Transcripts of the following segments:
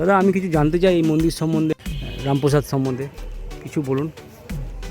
দাদা আমি কিছু জানতে চাই এই মন্দির সম্বন্ধে রামপ্রসাদ সম্বন্ধে। কিছু বলুন।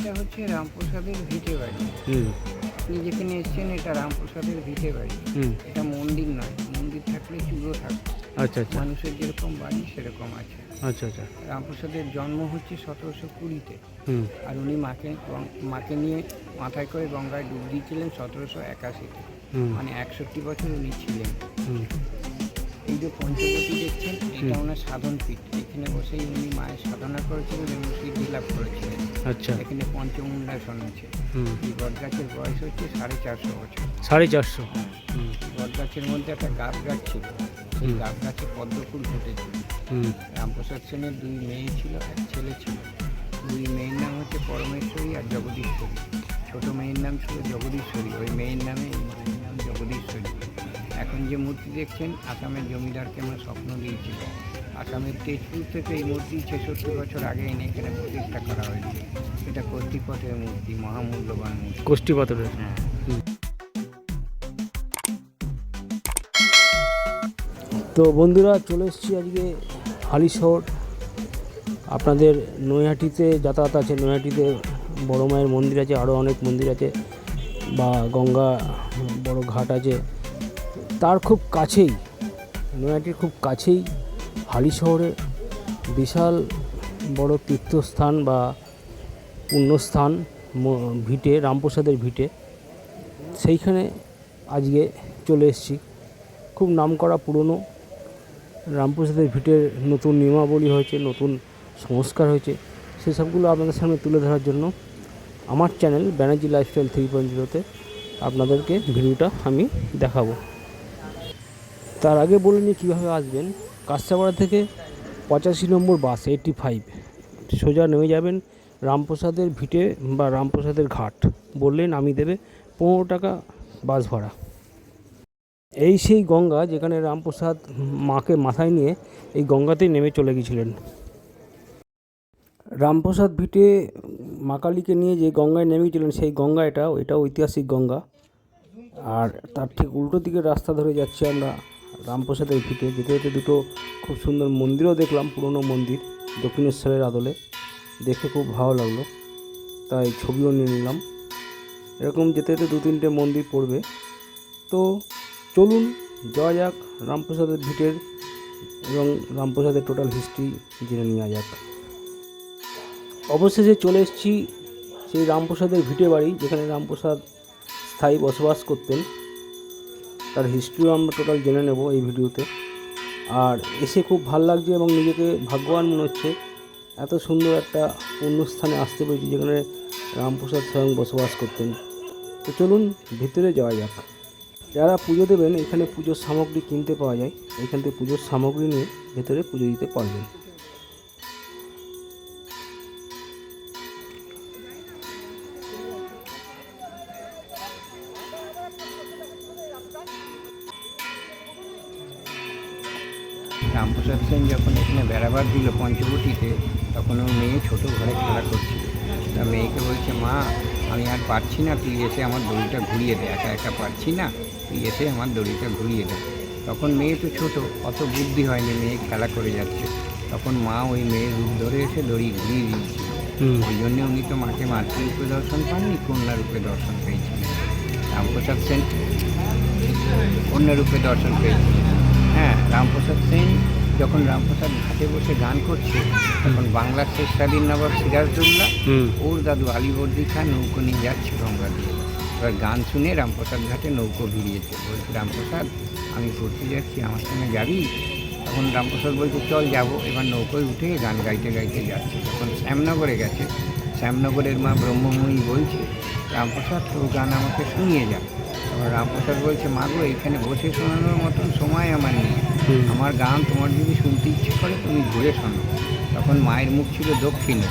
এটা হচ্ছে রামপ্রসাদের ভিটে বাড়ি। হুম। আপনি যেখানে এসেছেন এটা রামপ্রসাদের ভিটে বাড়ি। হুম। এটা মন্দির নয় মন্দির থাকলে চুলো থাকবে। আচ্ছা আচ্ছা। মানুষের যেরকম বাড়ি সেরকম আছে। আচ্ছা আচ্ছা। রামপ্রসাদের জন্ম হচ্ছে সতেরোশো কুড়িতে। হুম। আর উনি মাকে মাকে নিয়ে মাথায় করে গঙ্গায় ডুব দিয়েছিলেন সতেরোশো একাশিতে। হুম। মানে একষট্টি বছর উনি ছিলেন। হুম। এই যে পঞ্চবতী দেখছেন এটা ওনার সাধন পীঠ। এখানে বসেই উনি মায়ের সাধনা করেছিলেন এবং সিদ্ধি লাভ করেছিলেন। আচ্ছা। এখানে পঞ্চমুন্ডাসন আছে হুম। এই বট গাছের বয়স হচ্ছে সাড়ে চারশো বছর। সাড়ে চারশো। হুম। বট গাছের মধ্যে একটা গাছ গাছ ছিল। সেই। গাছ গাছে পদ্ম ফুল ফুটেছিল হুম। রামপ্রসাদ সেনের দুই মেয়ে ছিল এক ছেলে ছিল। দুই মেয়ের নাম হচ্ছে পরমেশ্বরী আর জগদীশ্বরী। ছোট মেয়ের নাম ছিল জগদীশ্বরী। ওই মেয়ের নামে এই এখন যে মূর্তি দেখছেন আসামের জমিদারকে আমার স্বপ্ন দিয়েছিল। আসামের তেজপুর থেকে এই মূর্তি ছেষট্টি বছর আগে এনে এখানে প্রতিষ্ঠা করা হয়েছে। এটা কর্তৃপথের মূর্তি মহামূল্যবান মূর্তি। কোষ্ঠী হ্যাঁ। তো বন্ধুরা চলে এসেছি আজকে হালিশহর। আপনাদের নৈহাটিতে যাতায়াত আছে নৈহাটিতে বড় মায়ের মন্দির আছে আরও অনেক মন্দির আছে বা গঙ্গা বড় ঘাট আছে। তার খুব কাছেই নৈহাটির খুব কাছেই হালি শহরে বিশাল বড় তীর্থস্থান বা পুণ্যস্থান ভিটে, রামপ্রসাদের ভিটে। সেইখানে আজকে চলে এসেছি। খুব নামকরা পুরনো রামপ্রসাদের ভিটের নতুন নিয়মাবলী হয়েছে, নতুন সংস্কার হয়েছে। সেসবগুলো আপনাদের সামনে তুলে ধরার জন্য আমার channel Banerjee lifestyle three point জিরোতে আপনাদেরকে ভিডিওটা আমি দেখাবো। তার আগে বলে নিই কীভাবে আসবেন। কাস্তাপাড়া থেকে পঁচাশি নম্বর বাস এইটটি ফাইভ সোজা নেমে যাবেন রামপ্রসাদের ভিটে বা রামপ্রসাদের ঘাট। বললে নামিয়ে দেবে পনেরো টাকা বাস ভাড়া। এই সেই গঙ্গা যেখানে রামপ্রসাদ মাকে মাথায় নিয়ে এই গঙ্গাতেই নেমে চলে গিয়েছিলেন রামপ্রসাদ ভিটে মা কালীকে নিয়ে যে গঙ্গায় নেমে গিয়েছিলেন সেই গঙ্গা এটা এটা ঐতিহাসিক গঙ্গা। আর তার ঠিক উল্টো দিকের রাস্তা ধরে যাচ্ছি আমরা। রামপ্রসাদের ভিটে, যেতে যেতে দুটো খুব সুন্দর মন্দিরও দেখলাম, পুরনো মন্দির, দক্ষিণেশ্বরের আদলে। দেখে খুব ভালো লাগল, তাই ছবিও নিয়ে নিলাম। এরকম যেতে যেতে দু তিনটে মন্দির পড়বে। তো চলুন, যাওয়া যাক রামপ্রসাদের ভিটের এবং রামপ্রসাদের টোটাল হিস্ট্রি জেনে নেওয়া যাক। অবশেষে চলে এসেছি সেই রামপ্রসাদের ভিটে বাড়ি, যেখানে রামপ্রসাদ স্থায়ী বসবাস করতেন। তার হিস্ট্রিও আমরা টোটাল জেনে নেব এই ভিডিওতে। আর এসে খুব ভালো লাগছে এবং নিজেকে ভাগ্যবান মনে হচ্ছে। এত সুন্দর একটা অন্যস্থানে আসতে পেরেছি যেখানে রামপ্রসাদ স্বয়ং বসবাস করতেন। তো চলুন ভিতরে যাওয়া যাক। যারা পুজো দেবেন, এখানে পুজোর সামগ্রী কিনতে পাওয়া যায়। এখান থেকে পুজোর সামগ্রী নিয়ে ভেতরে পুজো দিতে পারবেন। রামপ্রসাদ সেন যখন এখানে বেড়াবার দিল পঞ্চবটিতে তখন ওর মেয়ে ছোট ঘরে খেলা করছিল। তা মেয়েকে বলছে মা আমি আর পারছি না তুই এসে আমার দড়িটা ঘুরিয়ে দে। একা একা পারছি না তুই এসে আমার দড়িটা ঘুরিয়ে দে। তখন মেয়ে তো ছোট অত বুদ্ধি হয়নি মেয়ে খেলা করে যাচ্ছে। তখন মা ওই মেয়ের রূপ ধরে এসে দড়ি ঘুরিয়ে দিয়েছিল। ওই জন্য উনি তো মাকে মাতৃরূপে দর্শন পাননি কন্যা রূপে দর্শন পেয়েছিলেন। রামপ্রসাদ সেন অন্য রূপে দর্শন পেয়েছিলেন। হ্যাঁ রামপ্রসাদ সেন যখন রামপ্রসাদ ঘাটে বসে গান করছে তখন বাংলার শেষ স্বাধীন নবাব সিরাজদৌল্লা হুম। ওর দাদু আলিবর্দি খান নৌকো নিয়ে যাচ্ছে গঙ্গা দিয়ে। এবার গান শুনে রামপ্রসাদ ঘাটে নৌকো ভিড়িয়েছে। বলছে রামপ্রসাদ আমি ঘুরতে যাচ্ছি আমার সঙ্গে যাবি? তখন রামপ্রসাদ বলছে চল যাব। এবার নৌকোয় উঠে গান গাইতে গাইতে যাচ্ছে। যখন শ্যামনগরে গেছে শ্যামনগরের মা ব্রহ্মময়ী বলছে রামপ্রসাদ তোর গান আমাকে শুনিয়ে যা। তখন রামপ্রসাদ বলছে মাগো এইখানে বসে শোনানোর মতন সময় আমার নেই। আমার গান তোমার যদি শুনতে ইচ্ছে করে তুমি ঘুরে শোনো। তখন মায়ের মুখ ছিল দক্ষিণে।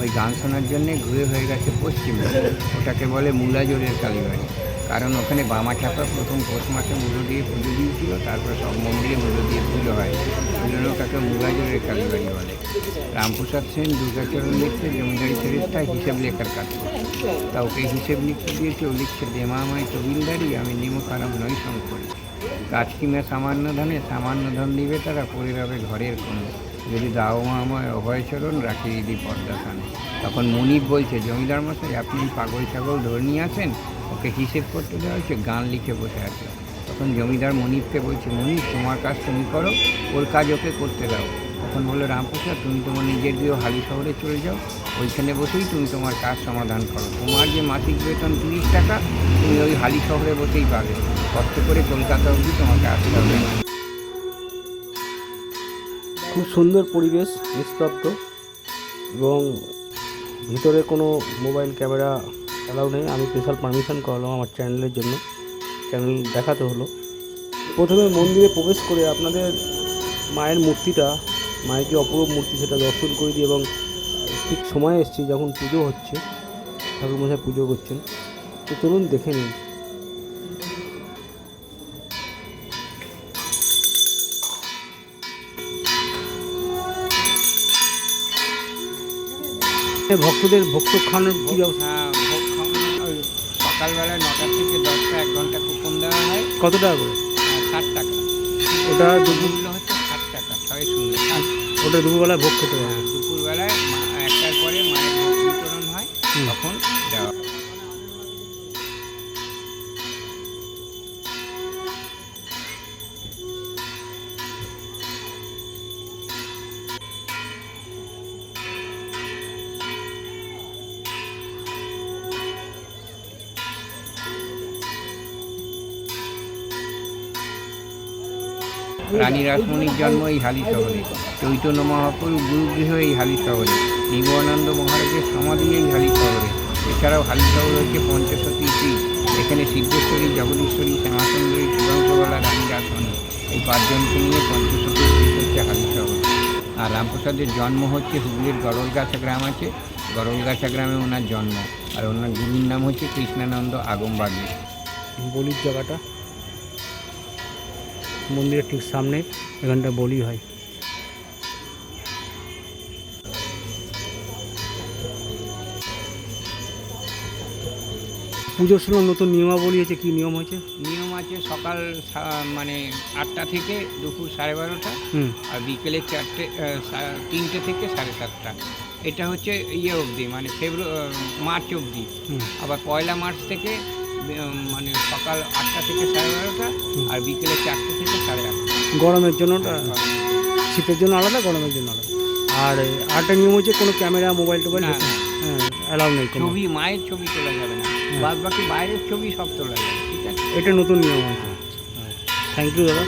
ওই গান শোনার জন্যে ঘুরে হয়ে গেছে পশ্চিমে। ওটাকে বলে মূলাজোরের কালীবাড়ি। কারণ ওখানে বামা ঠাকুর প্রথম পৌষ মাসে মুলো দিয়ে পুজো দিয়েছিল, তারপর সব মন্দিরে মুলো দিয়ে পুজো হয়। জন্য ওটাকে মূলাজোরের কালীবাড়ি বলে। রামপ্রসাদ সেন দুর্গাচরণ লিখতে জমিদারি ফেরিস্তায় হিসেব লেখার কাজ তা ওকে হিসেব লিখতে দিয়েছে, ও লিখছে দেমা আমায় তবিলদারি, আমি নিমক আরাম নই শঙ্করী। কাজকিমে সামান্য ধনে সামান্য ধন দিবে তারা রবে ঘরের কোণে যদি দাও মাময় অভয়চরণ রাখি দিদি পর্দাখানে তখন মনিপ বলছে, জমিদার মশাই, আপনি পাগল ছাগল ধরে নিয়ে আছেন? ওকে হিসেব করতে দেওয়া হয়েছে, গান লিখে বসে আছে। তখন জমিদার মনিপকে বলছে মনিপ তোমার কাজ তুমি করো, ওর কাজ ওকে করতে দাও। তখন বলল, রামপ্রসাদ, তুমি তোমার নিজের গৃহ হালি শহরে চলে যাও। ওইখানে বসেই তুমি তোমার কাজ সমাধান করো। তোমার যে মাসিক বেতন তিরিশ টাকা, তুমি ওই হালি শহরে বসেই পাবে। কষ্ট করে কলকাতা অবধি তোমাকে আসতে হবে। না। খুব সুন্দর পরিবেশ, নিস্তব্ধ এবং ভিতরে কোনো মোবাইল ক্যামেরা অ্যালাউ নেই। আমি স্পেশাল পারমিশন করালাম আমার চ্যানেলের জন্য। চ্যানেল দেখাতে হলো। প্রথমে মন্দিরে প্রবেশ করে আপনাদের মায়ের মূর্তিটা, মায়ের যে অপূর্ব মূর্তি সেটা দর্শন করে দিই এবং ঠিক সময় এসছি যখন পুজো হচ্ছে ঠাকুর মশাই পুজো করছেন। তো চলুন দেখে নিন ভক্তদের ভক্ত খাওয়ানোর কী ব্যবস্থা হ্যাঁ ভোগ খাওয়ানো ওই সকালবেলা নটা থেকে দশটা এক ঘণ্টা কুপন দেওয়া হয়। কত টাকা করে? আর ষাট টাকা। ওটা দুপুর হচ্ছে ষাট টাকা ছয় শূন্য ওটা দুপুরবেলায় ভোগ খেতে হবে রানী রাসমণির জন্ম এই হালি শহরে। চৈতন্য মহাপ্রভু গুরুগৃহ এই হালি শহরে। নিগমানন্দ মহারাজের সমাধি এই হালি শহরে। এছাড়াও হালি শহর হচ্ছে পঞ্চশতী পীঠ এখানে সিদ্ধেশ্বরী, জগদীশ্বরী, শ্যামাসুন্দরী, সুধাংশবালা, রানী রাসমণি এই পাঁচজনকে নিয়ে পঞ্চশতী হচ্ছে হালি শহর। আর রামপ্রসাদের জন্ম হচ্ছে হুগলির গরলগাছা গ্রাম আছে। গরলগাছা গ্রামে ওনার জন্ম। আর ওনার গুরুর নাম হচ্ছে কৃষ্ণানন্দ আগমবাগী। বলির জায়গাটা? মন্দিরের ঠিক সামনে এখানটা বলি হয়। পুজোর সময় নতুন নিয়মাবলী হয়েছে কী নিয়ম হয়েছে নিয়ম আছে সকাল মানে আটটা থেকে দুপুর সাড়ে বারোটা হুম। আর বিকেলে চারটে তিনটে থেকে সাড়ে সাতটা। এটা হচ্ছে ইয়ে অবধি মানে ফেব্রুয়ারি মার্চ অবধি। আবার পয়লা মার্চ থেকে মানে সকাল আটটা থেকে সাড়ে বারোটা আর বিকেলে চারটে থেকে সাড়ে আটটা। গরমের জন্য শীতের জন্য আলাদা গরমের জন্য আলাদা? আর আরেকটা নিয়ম হচ্ছে কোনো ক্যামেরা মোবাইল টোবাইল। হ্যাঁ অ্যালাউ নেই ছবি মায়ের ছবি তোলা যাবে না। হ্যাঁ। বাদ বাকি বাইরের ছবি সব তোলা যাবে ঠিক আছে? এটা নতুন নিয়ম আছে থ্যাংক ইউ দাদা।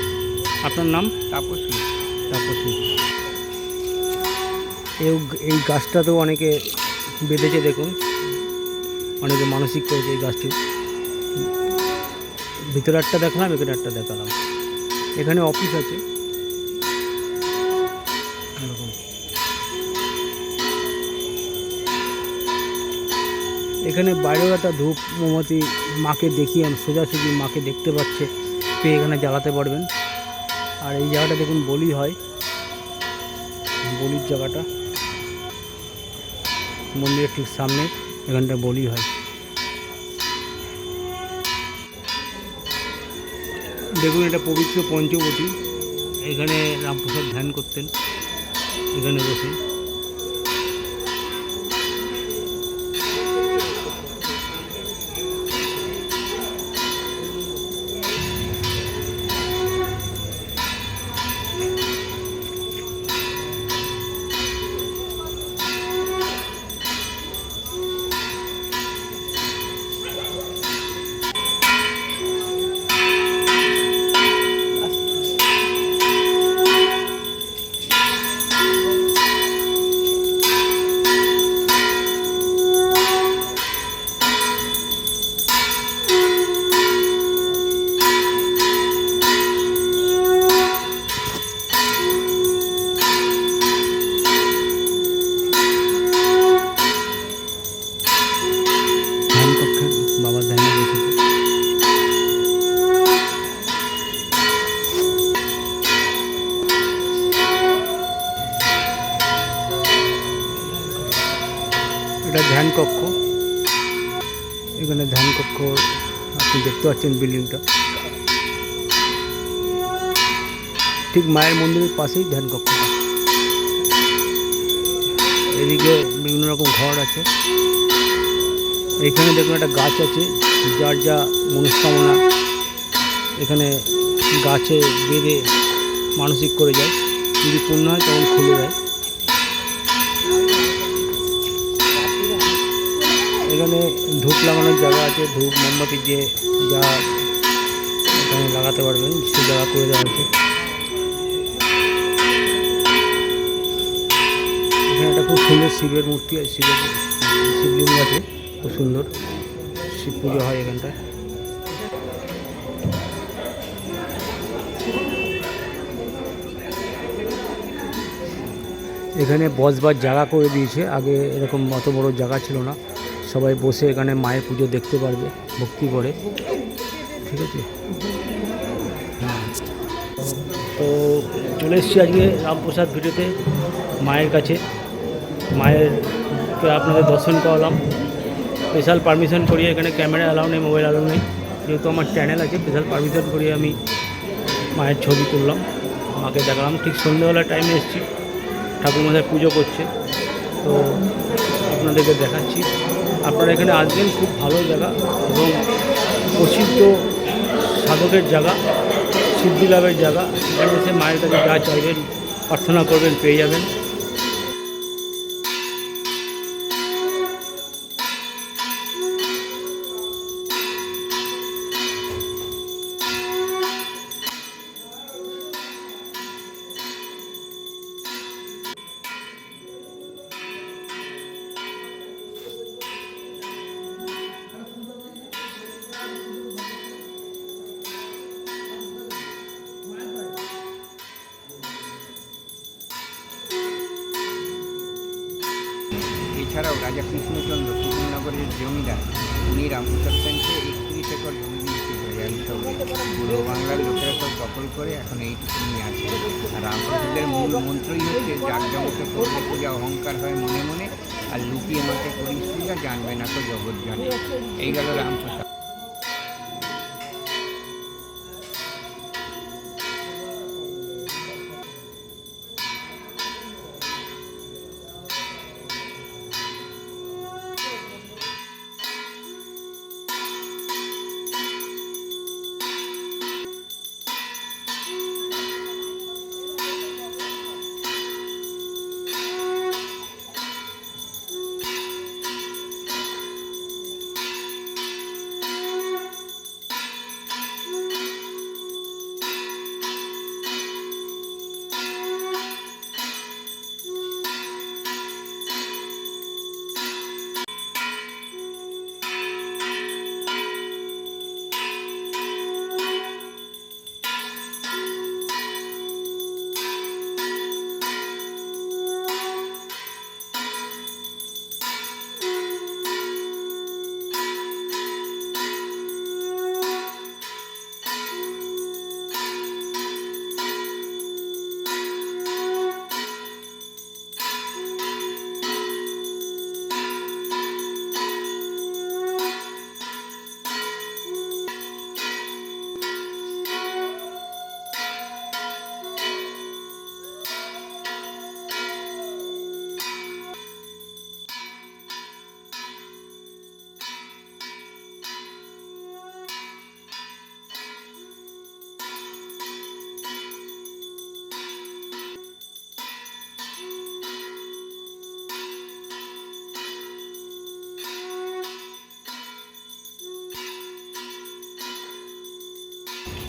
আপনার নাম? তাপস। তাপস। এই এই গাছটাতেও অনেকে বেঁধেছে দেখুন। অনেকে মানসিক করেছে এই গাছটি। ভিতরে একটা দেখালাম, এখানে একটা দেখালাম। এখানে অফিস আছে। এখানে বাইরেও একটা ধূপ, মোমবাতি মাকে দেখিয়ে সোজাসুজি মাকে দেখতে পাচ্ছে তো এখানে জ্বালাতে পারবেন। আর এই জায়গাটা দেখুন বলি হয়। বলির জায়গাটা। মন্দিরের ঠিক সামনে এখানটা বলি হয়। দেখুন এটা পবিত্র পঞ্চবটী। এখানে রামপ্রসাদ ধ্যান করতেন। এখানে বসে কক্ষ পাচ্ছেন বিল্ডিংটা। ঠিক মায়ের মন্দিরের পাশেই ধ্যান কক্ষটা এদিকে বিভিন্ন রকম ঘর আছে। এখানে দেখুন একটা গাছ আছে, যার যা মনস্কামনা। এখানে গাছে বেঁধে মানসিক করে যায়। যদি পূর্ণ হয় তখন খুলে যায় এখানে ধূপ লাগানোর জায়গা আছে, ধূপ, মোমবাতি যে যা এখানে লাগাতে পারবেন, সে জায়গা করে দেওয়া হয়েছে। এখানে একটা খুব সুন্দর শিবের মূর্তি আছে, শিবের শিবলিঙ্গ আছে, খুব সুন্দর। শিব পুজো হয় এখানটায়। এখানে বসবার জায়গা করে দিয়েছে, আগে এরকম অত বড় জায়গা ছিল না। সবাই বসে এখানে মায়ের পুজো দেখতে পারবে, ভক্তি করে। ঠিক আছে? হ্যাঁ তো চলে এসেছি আজকে রামপ্রসাদ ভিডিওতে মায়ের কাছে। মায়ের কে আপনাদের দর্শন করালাম। স্পেশাল পারমিশন করিয়ে এখানে ক্যামেরা অ্যালাউ নেই মোবাইল অ্যালাউ নেই। যেহেতু আমার চ্যানেল আছে স্পেশাল পারমিশন করিয়ে আমি মায়ের ছবি তুললাম। মাকে দেখালাম। ঠিক সন্ধ্যেবেলা টাইমে এসেছি। ঠাকুরমশাই পুজো করছে। তো আপনাদেরকে দেখাচ্ছি। আপনারা এখানে আসবেন, খুব ভালো জায়গা এবং প্রসিদ্ধ সাধকের জায়গা, সিদ্ধি লাভের জায়গা। এখানে এসে মায়ের কাছে যা চাইবেন, প্রার্থনা করবেন, পেয়ে যাবেন। র্যালিসবে পূর্ব বাংলার লোকেরা সব দখল করে এখন এইটুকু নিয়ে আছে। আর রামপ্রসাদের মূল মন্ত্রই হচ্ছে জাকজমকে করলে পূজা অহংকার হয় মনে মনে, আর লুকিয়ে মাকে করিস পূজা, জানবে না তো জগৎ জানে। এই গেল রামপ্রসাদ।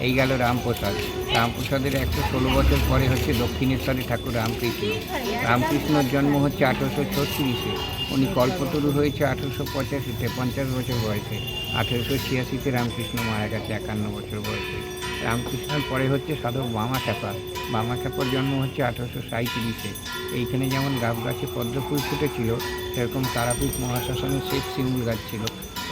এই গেল রামপ্রসাদ। রামপ্রসাদের একশো ষোলো বছর পরে হচ্ছে দক্ষিণেশ্বরে ঠাকুর রামকৃষ্ণ। রামকৃষ্ণর জন্ম হচ্ছে আঠেরোশো ছত্রিশে। উনি কল্পতরু হয়েছে আঠেরোশো পঁচাশিতে পঞ্চাশ বছর বয়সে। আঠেরোশো ছিয়াশিতে রামকৃষ্ণ মারা গেছে একান্ন বছর বয়সে। রামকৃষ্ণের পরে হচ্ছে সাধক বামা খ্যাপা। বামা খ্যাপার জন্ম হচ্ছে আঠেরোশো সাঁত্রিশে এইখানে যেমন গাব গাছে পদ্মফুল ফুটেছিল, সেরকম তারাপীঠ মহাশ্মশানে শেষ শিমুল গাছ ছিল।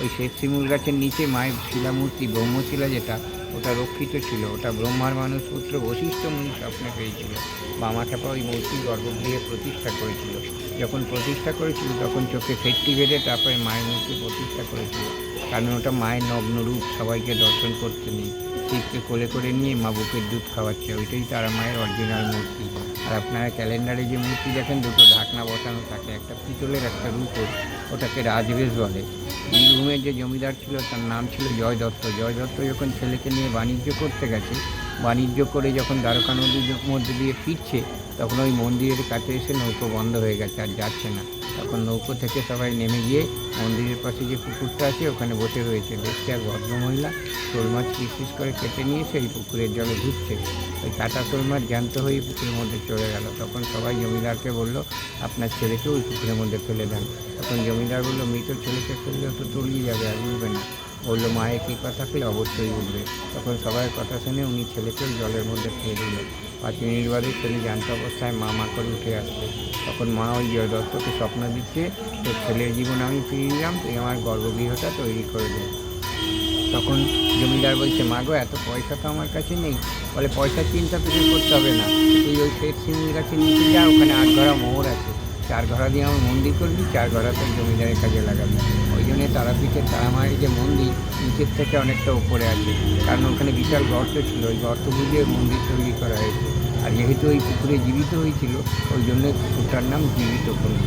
ওই শ্বেত শিমুল গাছের নিচে মায়ের শিলামূর্তি, ব্রহ্মশিলা যেটা ওটা রক্ষিত ছিল, ওটা ব্রহ্মার মানুষ পুত্র বশিষ্ঠ মুনি স্বপ্নে পেয়েছিল, বামা খ্যাপা ওই মূর্তি গর্ভগৃহে প্রতিষ্ঠা করেছিল। যখন প্রতিষ্ঠা করেছিল, তখন চোখে ফেটটি বেঁধে তারপরে মায়ের মূর্তি প্রতিষ্ঠা করেছিল। কারণ ওটা মায়ের নগ্ন রূপ, সবাইকে দর্শন করতে নেই। শিবকে কোলে করে নিয়ে মা বুকের দুধ খাওয়াচ্ছে, ওইটাই তারা মায়ের অরিজিনাল মূর্তি। আর আপনারা ক্যালেন্ডারে যে মূর্তি দেখেন, দুটো ঢাকনা বসানো থাকে, একটা পিতলের একটা রূপোর ওটাকে রাজবেশ বলে। বীরভূমের যে জমিদার ছিল তার নাম ছিল জয় দত্ত। জয় দত্ত যখন ছেলেকে নিয়ে বাণিজ্য করতে গেছে, বাণিজ্য করে যখন দ্বারকা নদীর মধ্যে দিয়ে ফিরছে তখন ওই মন্দিরের কাছে এসে নৌকো বন্ধ হয়ে গেছে, আর যাচ্ছে না। তখন নৌকো থেকে সবাই নেমে গিয়ে মন্দিরের পাশে যে পুকুরটা আছে, ওখানে বসে রয়েছে। দেখছে এক ভদ্রমহিলা শোল মাছ পিস করে কেটে নিয়ে সেই পুকুরের জলে ঢুকছে ওই কাটা শোল মাছ জ্যান্ত হয়ে পুকুরের মধ্যে চলে গেল। তখন সবাই জমিদারকে বলল, আপনার ছেলেকে ওই পুকুরের মধ্যে ফেলে দেন। তখন জমিদার বলল মৃত ছেলেকে ফেললে তো তলিয়ে যাবে, আর উঠবে না। বলল মায়ের কৃপা থাকলে অবশ্যই উঠবে তখন সবাই কথা শুনে উনি ছেলেকে জলের মধ্যে ফেলে দিলেন। পাঁচ মিনিট বাদে ছেলে জান্ত অবস্থায় মা মা করে উঠে আসছে তখন মা ওই জয় দত্তকে স্বপ্ন দিচ্ছে তোর ছেলের জীবন আমি ফিরে দিলাম, তুই আমার গর্ভগৃহটা তৈরি করে দে। তখন জমিদার বলছে, মা গো, এত পয়সা তো আমার কাছে নেই। বলে, পয়সার চিন্তা তোকে করতে হবে না। তুই ওই শেষ শিমুল গাছের নিচে যা, ওখানে আট ঘরা মোহর আছে। চার ঘরা দিয়ে আমার মন্দির করবি, চার ঘরা তোর জমিদারের কাজে লাগাবি। ওই জন্যে তারাপীঠের তারামায়ের যে মন্দির, নিচের থেকে অনেকটা উপরে আছে। কারণ ওখানে বিশাল গর্ত ছিল। ওই গর্ত বুঝিয়ে মন্দির তৈরি করা হয়েছে। আর যেহেতু ওই পুকুরে জীবিত হয়েছিল, ওই জন্য পুকুরটার নাম জীবিত কুণ্ড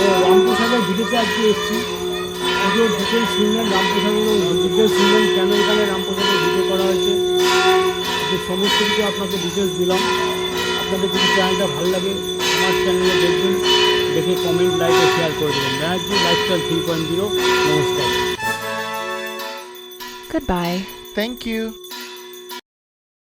ও রামপ্রসাদের ভিডিওতে আজকে এসেছি। পুজোর ডিটেল শুনলেন রামপ্রসাদের ডিটেলস শুনলেন কেন এখানে রামপ্রসাদের ভিডিও করা হয়েছে যে সমস্ত কিছু আপনাকে ডিটেলস দিলাম আপনাদের যদি চ্যানেলটা ভালো লাগে আমার চ্যানেলে দেখবেন দেখে কমেন্ট লাইক ও শেয়ার করে দেবেন Banerjee lifestyle three point zero নমস্কার Goodbye. Thank you.